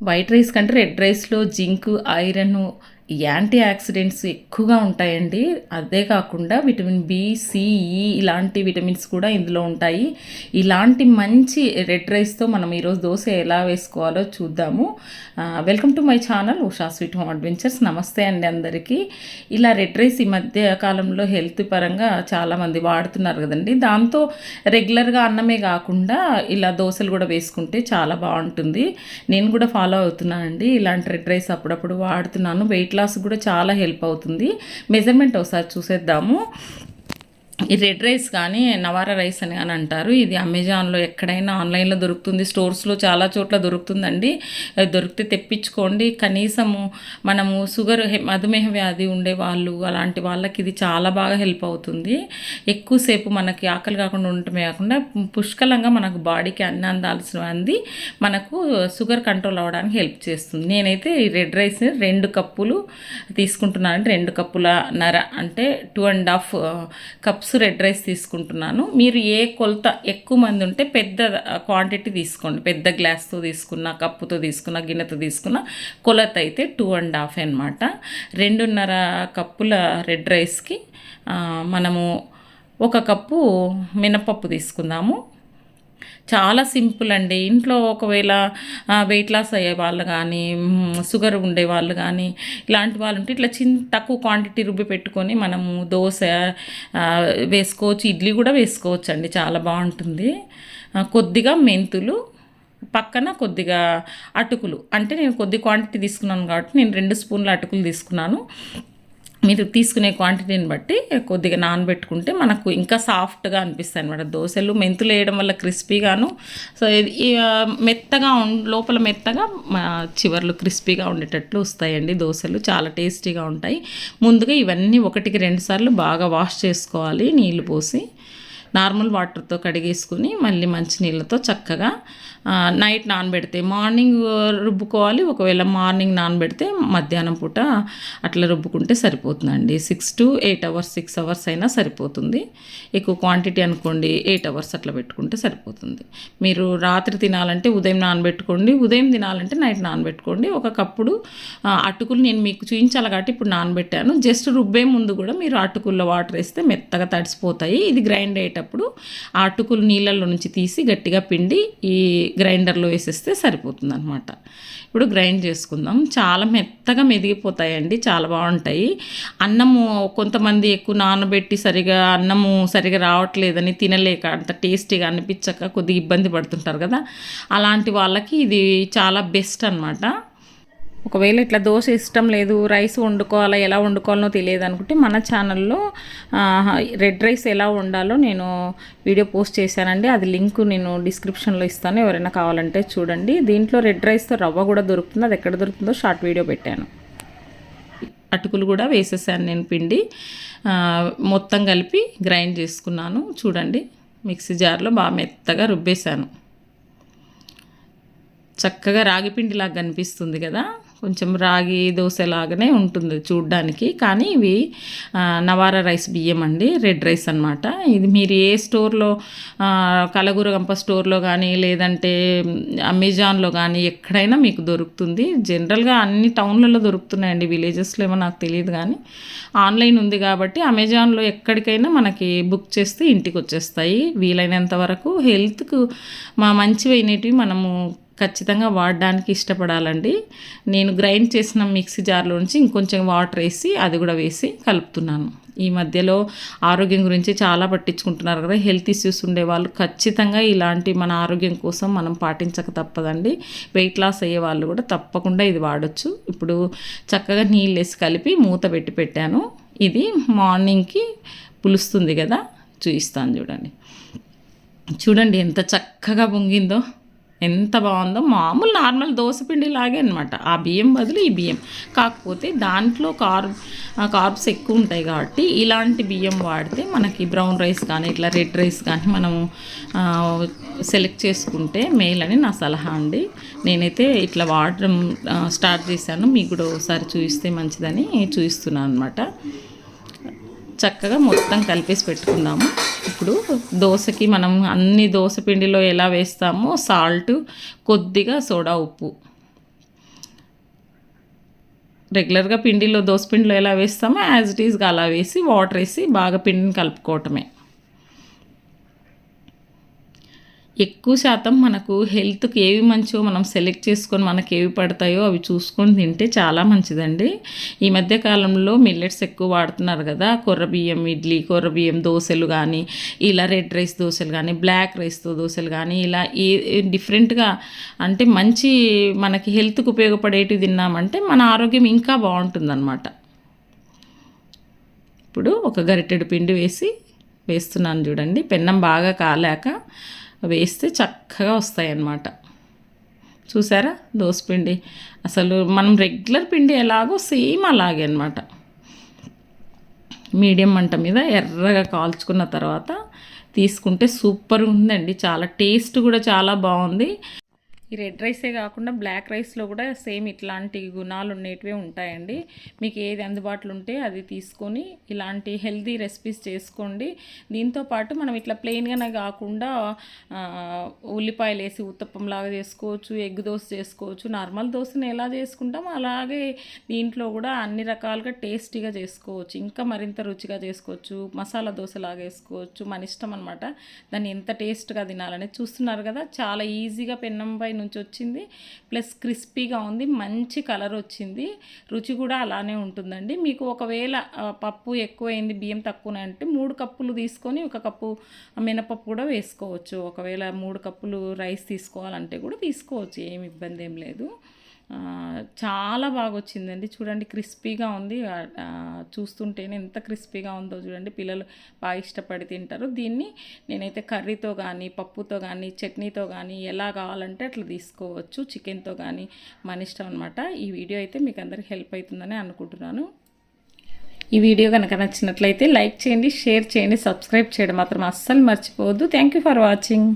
White rice కంటే red రైస్లో zinc iron antioxidants ఎక్కువగా ఉంటాయండి. అదే కాకుండా విటమిన్ బి సిఈ ఇలాంటి విటమిన్స్ కూడా ఇందులో ఉంటాయి. ఇలాంటి మంచి రెడ్ రైస్తో మనం ఈరోజు దోశ ఎలా వేసుకోవాలో చూద్దాము. Welcome to my channel Usha sweet home adventures. నమస్తే అండి అందరికీ. ఇలా రెడ్ రైస్ ఈ మధ్య కాలంలో హెల్త్ పరంగా చాలామంది వాడుతున్నారు కదండి. దాంతో రెగ్యులర్గా అన్నమే కాకుండా ఇలా దోశలు కూడా వేసుకుంటే చాలా బాగుంటుంది. నేను కూడా ఫాలో అవుతున్నానండి. ఇలాంటి రెడ్ రైస్ అప్పుడప్పుడు వాడుతున్నాను. వెయిట్ లాస్ కూడా చాలా హెల్ప్ అవుతుంది. మెజర్మెంట్ ఒకసారి చూసేద్దాము. ఈ రెడ్ రైస్ కానీ నవారా రైస్ అని అని అంటారు. ఇది అమెజాన్లో ఎక్కడైనా ఆన్లైన్లో దొరుకుతుంది. స్టోర్స్లో చాలా చోట్ల దొరుకుతుందండి. దొరికితే తెప్పించుకోండి. కనీసము మనము షుగర్ హె- మధుమేహ వ్యాధి ఉండే వాళ్ళు అలాంటి వాళ్ళకి ఇది చాలా బాగా హెల్ప్ అవుతుంది. ఎక్కువసేపు మనకి ఆకలి కాకుండా ఉండటమే కాకుండా పుష్కలంగా మనకు బాడీకి అన్ని అందాల్సిన అంది మనకు షుగర్ కంట్రోల్ అవ్వడానికి హెల్ప్ చేస్తుంది. నేనైతే ఈ రెడ్ రైస్ రెండు కప్పులు తీసుకుంటున్నాను రెండు కప్పుల నర అంటే two and half cups red rice తీసుకుంటున్నాను. మీరు ఏ కొలత ఎక్కువ మంది ఉంటే పెద్ద క్వాంటిటీ తీసుకోండి. పెద్ద గ్లాస్తో తీసుకున్న కప్పుతో తీసుకున్న గిన్నెతో తీసుకున్న కొలత అయితే టూ అండ్ హాఫ్ అనమాట రెండున్నర కప్పుల రెడ్ రైస్కి మనము ఒక కప్పు మినపప్పు తీసుకుందాము. చాలా సింపుల్ అండి. ఇంట్లో ఒకవేళ వెయిట్ లాస్ అయ్యే వాళ్ళు కానీ షుగర్ ఉండే వాళ్ళు కానీ ఇలాంటి వాళ్ళు ఉంటే ఇట్లా చిన్న తక్కువ క్వాంటిటీ రుబ్బి పెట్టుకొని మనము దోశ వేసుకోవచ్చు. ఇడ్లీ కూడా వేసుకోవచ్చు అండి చాలా బాగుంటుంది. కొద్దిగా మెంతులు పక్కన కొద్దిగా అటుకులు. అంటే నేను కొద్ది క్వాంటిటీ తీసుకున్నాను కాబట్టి నేను రెండు స్పూన్ల అటుకులు తీసుకున్నాను. మీరు తీసుకునే క్వాంటిటీని బట్టి కొద్దిగా నానబెట్టుకుంటే మనకు ఇంకా సాఫ్ట్గా అనిపిస్తాయి అనమాట దోశలు మెంతులు వేయడం వల్ల క్రిస్పీగాను సో ఇది మెత్తగా ఉం- లోపల మెత్తగా మా చివర్లు క్రిస్పీగా ఉండేటట్లు వస్తాయండి దోశలు చాలా టేస్టీగా ఉంటాయి. ముందుగా ఇవన్నీ ఒకటికి రెండు సార్లు బాగా వాష్ చేసుకోవాలి నీళ్ళు పోసి. నార్మల్ వాటర్తో కడిగేసుకుని మళ్ళీ మంచి నీళ్ళతో చక్కగా నైట్ నానబెడితే మార్నింగ్ రుబ్బుకోవాలి. ఒకవేళ మార్నింగ్ నానబెడితే మధ్యాహ్నం పూట అట్లా రుబ్బుకుంటే సరిపోతుందండి. Six to eight hours six hours అయినా సరిపోతుంది. ఎక్కువ క్వాంటిటీ అనుకోండి ఎయిట్ అవర్స్ అట్లా పెట్టుకుంటే సరిపోతుంది. మీరు రాత్రి తినాలంటే ఉదయం నానబెట్టుకోండి ఉదయం తినాలంటే నైట్ నానబెట్టుకోండి. ఒక కప్పుడు అటుకులు నేను మీకు చూపించాలి కాబట్టి ఇప్పుడు నానబెట్టాను. జస్ట్ రుబ్బే ముందు కూడా మీరు అటుకుల్లో వాటర్ వేస్తే మెత్తగా తడిసిపోతాయి. ఇది గ్రైండ్ అయ్యేటప్పుడు ఆ అటుకులు నీళ్ళల్లో నుంచి తీసి గట్టిగా పిండి ఈ గ్రైండర్లో వేసేస్తే సరిపోతుంది అనమాట ఇప్పుడు గ్రైండ్ చేసుకుందాం. చాలా మెత్తగా మెదిగిపోతాయండి. చాలా బాగుంటాయి. అన్నము కొంతమంది ఎక్కువ నానబెట్టి సరిగా అన్నము సరిగా రావట్లేదని తినలేక అంత టేస్టీగా అనిపించక కొద్దిగా ఇబ్బంది పడుతుంటారు కదా. అలాంటి వాళ్ళకి ఇది చాలా బెస్ట్ అన్నమాట. ఒకవేళ ఇట్లా దోశ ఇష్టం లేదు రైస్ వండుకోవాలా ఎలా వండుకోవాలనో తెలియదు అనుకుంటే మన ఛానల్లో రెడ్ రైస్ ఎలా వండాలో నేను వీడియో పోస్ట్ చేశానండి. అది లింక్ నేను డిస్క్రిప్షన్లో ఇస్తాను ఎవరైనా కావాలంటే చూడండి. దీంట్లో రెడ్ రైస్తో రవ్వ కూడా దొరుకుతుంది. అది ఎక్కడ దొరుకుతుందో షార్ట్ వీడియో పెట్టాను. అటుకులు కూడా వేసేసాను నేను పిండి. మొత్తం కలిపి గ్రైండ్ చేసుకున్నాను. చూడండి మిక్సీ జార్లో బాగా మెత్తగా రుబ్బేశాను. చక్కగా రాగి పిండిలాగా కనిపిస్తుంది కదా? కొంచెం రాగి దోశలాగానే ఉంటుంది చూడ్డానికి. కానీ ఇవి నవారా రైస్ బియ్యం అండి రెడ్ రైస్ అన్నమాట. ఇది మీరు ఏ స్టోర్లో కలగూరగంప స్టోర్లో కానీ లేదంటే అమెజాన్లో కానీ ఎక్కడైనా మీకు దొరుకుతుంది. జనరల్గా అన్ని టౌన్లలో దొరుకుతున్నాయండి విలేజెస్లో ఏమో నాకు తెలియదు కానీ ఆన్లైన్ ఉంది కాబట్టి అమెజాన్లో ఎక్కడికైనా మనకి బుక్ చేస్తే ఇంటికి వచ్చేస్తాయి. వీలైనంత వరకు హెల్త్కు మా మంచివైనటివి మనము ఖచ్చితంగా వాడడానికి ఇష్టపడాలండి. నేను గ్రైండ్ చేసిన మిక్సీ జార్లోంచి ఇంకొంచెం వాటర్ వేసి అది కూడా వేసి కలుపుతున్నాను. ఈ మధ్యలో ఆరోగ్యం గురించి చాలా పట్టించుకుంటున్నారు కదా హెల్త్ ఇష్యూస్ ఉండేవాళ్ళు. ఖచ్చితంగా ఇలాంటి మన ఆరోగ్యం కోసం మనం పాటించక తప్పదండి. వెయిట్ లాస్ అయ్యే వాళ్ళు కూడా తప్పకుండా ఇది వాడచ్చు. ఇప్పుడు చక్కగా నీళ్ళు వేసి కలిపి మూత పెట్టి పెట్టాను. ఇది మార్నింగ్కి పులుస్తుంది కదా చూపిస్తాను చూడండి. చూడండి ఎంత చక్కగా పొంగిందో. ఎంత బాగుందో మామూలు నార్మల్ దోశపిండి లాగే అనమాట ఆ బియ్యం బదులు ఈ బియ్యం. కాకపోతే దాంట్లో కార్బ్ కార్బ్స్ ఎక్కువ ఉంటాయి కాబట్టి ఇలాంటి బియ్యం వాడితే మనకి బ్రౌన్ రైస్ కానీ ఇట్లా రెడ్ రైస్ కానీ మనము సెలెక్ట్ చేసుకుంటే మేల్ అని నా సలహా అండి. నేనైతే ఇట్లా వాడడం స్టార్ట్ చేశాను. మీకు కూడా ఒకసారి చూపిస్తే మంచిదని చూపిస్తున్నాను అనమాట చక్కగా మొత్తం కలిపేసి పెట్టుకుందాము. ఇప్పుడు దోశకి మనం అన్ని దోశ పిండిలో ఎలా వేస్తామో సాల్ట్ కొద్దిగా సోడా ఉప్పు. రెగ్యులర్గా పిండిలో దోశ పిండిలో ఎలా వేస్తామో యాజ్ ఇట్ ఈస్గా అలా వేసి వాటర్ వేసి బాగా పిండిని కలుపుకోవటమే. ఎక్కువ శాతం మనకు హెల్త్కి ఏవి మంచివో మనం సెలెక్ట్ చేసుకొని మనకి ఏవి పడతాయో అవి చూసుకొని తింటే చాలా మంచిదండి. ఈ మధ్య కాలంలో మిల్లెట్స్ ఎక్కువ వాడుతున్నారు కదా కొర్ర బియ్యం ఇడ్లీ కొర్ర బియ్యం దోశలు కానీ ఇలా రెడ్ రైస్ దోశలు కానీ బ్లాక్ రైస్తో దోశలు కానీ ఇలా ఏ డిఫరెంట్గా అంటే మంచి మనకి హెల్త్కి ఉపయోగపడేటివి తిన్నామంటే మన ఆరోగ్యం ఇంకా బాగుంటుందన్నమాట. ఇప్పుడు ఒక గరిటెడు పిండి వేసి వేస్తున్నాను చూడండి. పెన్నం బాగా కాలాక వేస్తే చక్కగా వస్తాయి అన్నమాట చూసారా పిండి. అసలు మనం రెగ్యులర్ పిండి ఎలాగో సేమ్ అలాగే అనమాట మీడియం మంట మీద ఎర్రగా కాల్చుకున్న తర్వాత తీసుకుంటే సూపర్ ఉందండి. చాలా టేస్ట్ కూడా చాలా బాగుంది. ఈ రెడ్ రైసే కాకుండా బ్లాక్ రైస్లో కూడా సేమ్ ఇట్లాంటి గుణాలు ఉండేటివే ఉంటాయండి. మీకు ఏది అందుబాటులో ఉంటే అది తీసుకొని ఇలాంటి హెల్తీ రెసిపీస్ చేసుకోండి. దీంతో పాటు మనం ఇట్లా ప్లెయిన్గానే కాకుండా ఉల్లిపాయలు వేసి ఉత్తప్పంలాగా చేసుకోవచ్చు ఎగ్ దోశ చేసుకోవచ్చు నార్మల్ దోశని ఎలా చేసుకుంటామో అలాగే దీంట్లో కూడా అన్ని రకాలుగా టేస్టీగా చేసుకోవచ్చు. ఇంకా మరింత రుచిగా చేసుకోవచ్చు. మసాలా దోశ లాగా వేసుకోవచ్చు. మన ఇష్టం అనమాట దాన్ని ఎంత టేస్ట్గా తినాలనేది చూస్తున్నారు కదా? చాలా ఈజీగా పెన్నంపై నుంచి వచ్చింది ప్లస్ క్రిస్పీగా ఉంది మంచి కలర్ వచ్చింది. రుచి కూడా అలానే ఉంటుందండి. మీకు ఒకవేళ పప్పు ఎక్కువైంది బియ్యం తక్కువ అంటే మూడు కప్పులు తీసుకొని ఒక కప్పు మినపప్పు కూడా వేసుకోవచ్చు. ఒకవేళ మూడు కప్పులు రైస్ తీసుకోవాలంటే కూడా తీసుకోవచ్చు ఏమి ఇబ్బంది ఏం లేదు. చాలా బాగా వచ్చిందండి చూడండి క్రిస్పీగా ఉంది. చూస్తుంటేనే ఎంత క్రిస్పీగా ఉందో చూడండి. పిల్లలు బాగా ఇష్టపడి తింటారు. దీన్ని నేనైతే కర్రీతో కానీ పప్పుతో కానీ చట్నీతో కానీ ఎలా కావాలంటే అట్లా తీసుకోవచ్చు. చికెన్తో కానీ మన ఇష్టం అనమాట ఈ వీడియో అయితే మీకు అందరికి హెల్ప్ అవుతుందని అనుకుంటున్నాను. ఈ వీడియో కనుక నచ్చినట్లయితే లైక్ చేయండి షేర్ చేయండి సబ్స్క్రైబ్ చేయడం మాత్రం అస్సలు మర్చిపోవద్దు. Thank you for watching.